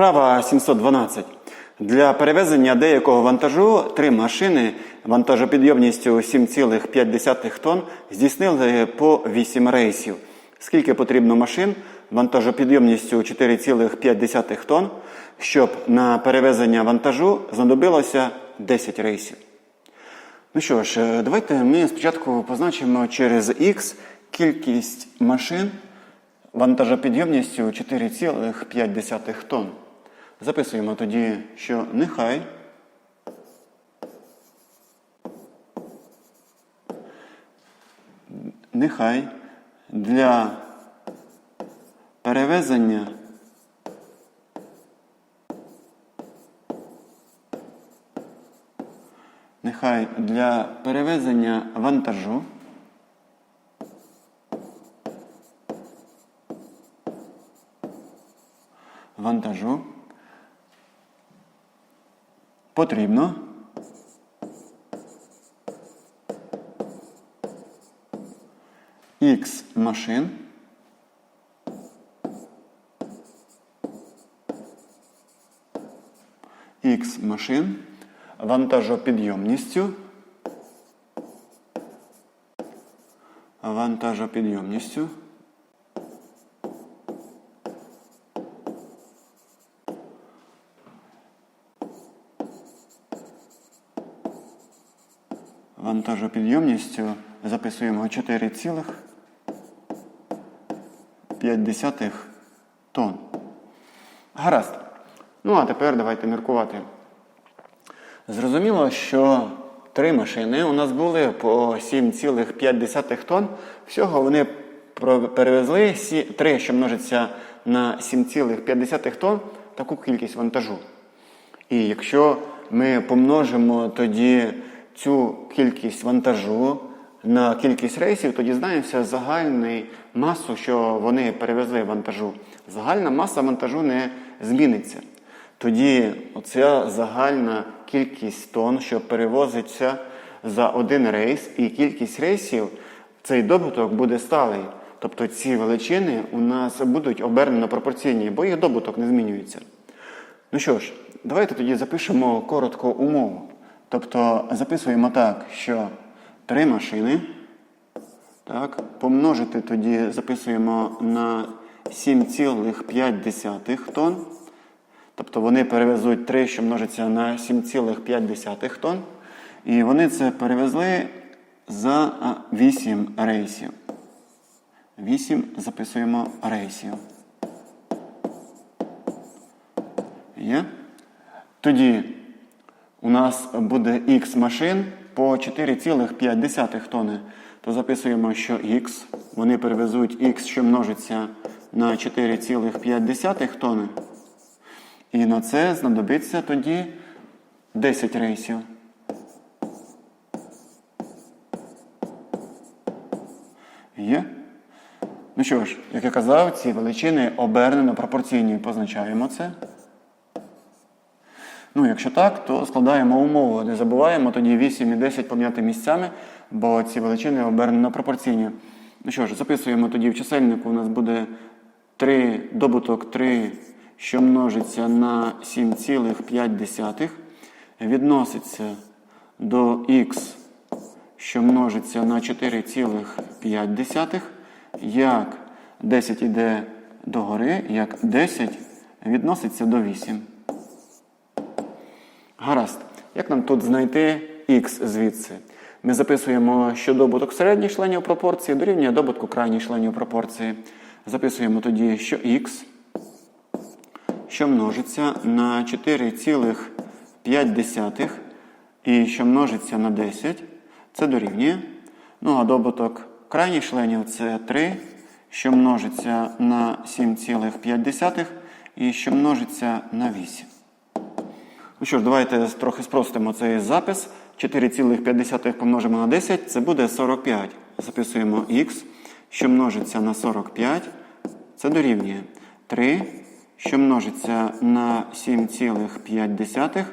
Вправа 712. Для перевезення деякого вантажу три машини вантажопідйомністю 7,5 тонн здійснили по 8 рейсів. Скільки потрібно машин вантажопідйомністю 4,5 тонн, щоб на перевезення вантажу знадобилося 10 рейсів? Ну що ж, е, давайте ми спочатку позначимо через X кількість машин вантажопідйомністю 4,5 тонн. Записуємо тоді, що нехай. Нехай для перевезення нехай для перевезення вантажу потрібно. X машин. X машин. Вантажопідйомністю. Вантажопідйомністю вантажопідйомністю записуємо 4,5 тонн. Гаразд. Ну, а тепер давайте міркувати. Зрозуміло, що три машини у нас були по 7,5 тонн. Всього вони перевезли сі- три, що множиться на 7,5 тонн, таку кількість вантажу. І якщо ми помножимо тоді цю кількість вантажу на кількість рейсів, то дізнаємося загальну масу, що вони перевезли вантажу. Загальна маса вантажу не зміниться. Тоді оця загальна кількість тонн, що перевозиться за один рейс, і кількість рейсів, цей добуток буде сталий. Тобто ці величини у нас будуть обернено пропорційні, бо їх добуток не змінюється. Ну що ж, давайте тоді запишемо коротко умову. Тобто записуємо так, що три машини. Так, помножити тоді записуємо на 7,5 тонн. Тобто вони перевезуть 3, що множиться на 7,5 тонн. І вони це перевезли за 8 рейсів. 8 записуємо рейсів. Є? Тоді у нас буде Х машин по 4,5 тонни. То записуємо, що Х, вони перевезуть Х, що множиться на 4,5 тонни. І на це знадобиться тоді 10 рейсів. Є? Ну що ж, як я казав, ці величини обернено пропорційні. Позначаємо це. Ну, якщо так, то складаємо умову. Не забуваємо тоді 8 і 10 поміняти місцями, бо ці величини обернено пропорційні. Ну що ж, записуємо тоді в чисельнику. У нас буде 3, добуток 3, що множиться на 7,5, відноситься до х, що множиться на 4,5, як 10 йде догори, як 10 відноситься до 8. Гаразд. Як нам тут знайти х звідси? Ми записуємо, що добуток середніх членів пропорції дорівнює добутку крайніх членів пропорції. Записуємо тоді, що х, що множиться на 4,5 і що множиться на 10, це дорівнює. Ну а добуток крайніх членів це 3, що множиться на 7,5 і що множиться на 8. Ну що ж, давайте трохи спростимо цей запис. 4,5 помножимо на 10, це буде 45. Записуємо х, що множиться на 45, це дорівнює 3, що множиться на 7,5,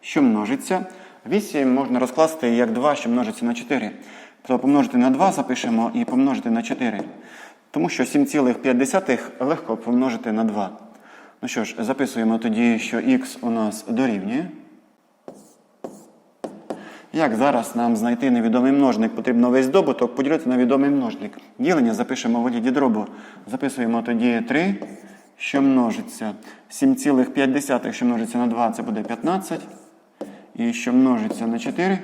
що множиться. 8 можна розкласти як 2, що множиться на 4. Тобто помножити на 2 запишемо і помножити на 4. Тому що 7,5 легко помножити на 2. Ну що ж, записуємо тоді, що х у нас дорівнює. Як зараз нам знайти невідомий множник? Потрібно весь добуток поділити на відомий множник. Ділення запишемо в вигляді дробу. Записуємо тоді 3, що множиться. 7,5, що множиться на 2, це буде 15. І що множиться на 4.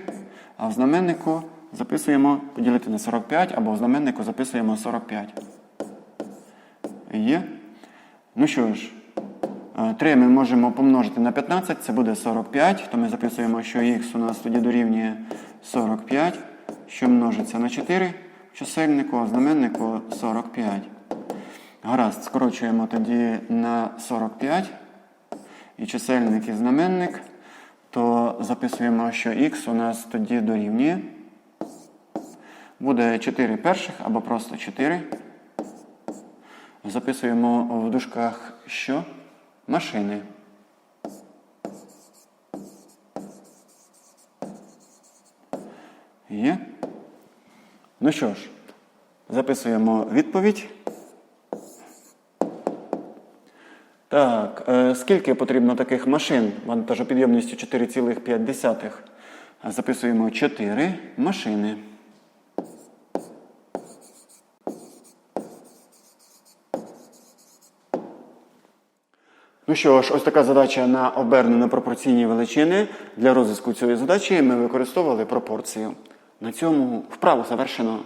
А в знаменнику записуємо поділити на 45, або в знаменнику записуємо 45. Є. Ну що ж, 3 ми можемо помножити на 15, це буде 45, то ми записуємо, що х у нас тоді дорівнює 45, що множиться на 4 чисельнику, а знаменнику 45. Гаразд, скорочуємо тоді на 45 і чисельник і знаменник, то записуємо, що х у нас тоді дорівнює. Буде 4 перших або просто 4. Записуємо в дужках що? Машини. Є. Ну що ж, записуємо відповідь. Так, е, скільки потрібно таких машин вантажопідйомністю 4,5? Записуємо 4 машини. Ну що ж, ось така задача на обернено пропорційні величини. Для розв'язку цієї задачі ми використовували пропорцію. На цьому вправу завершено.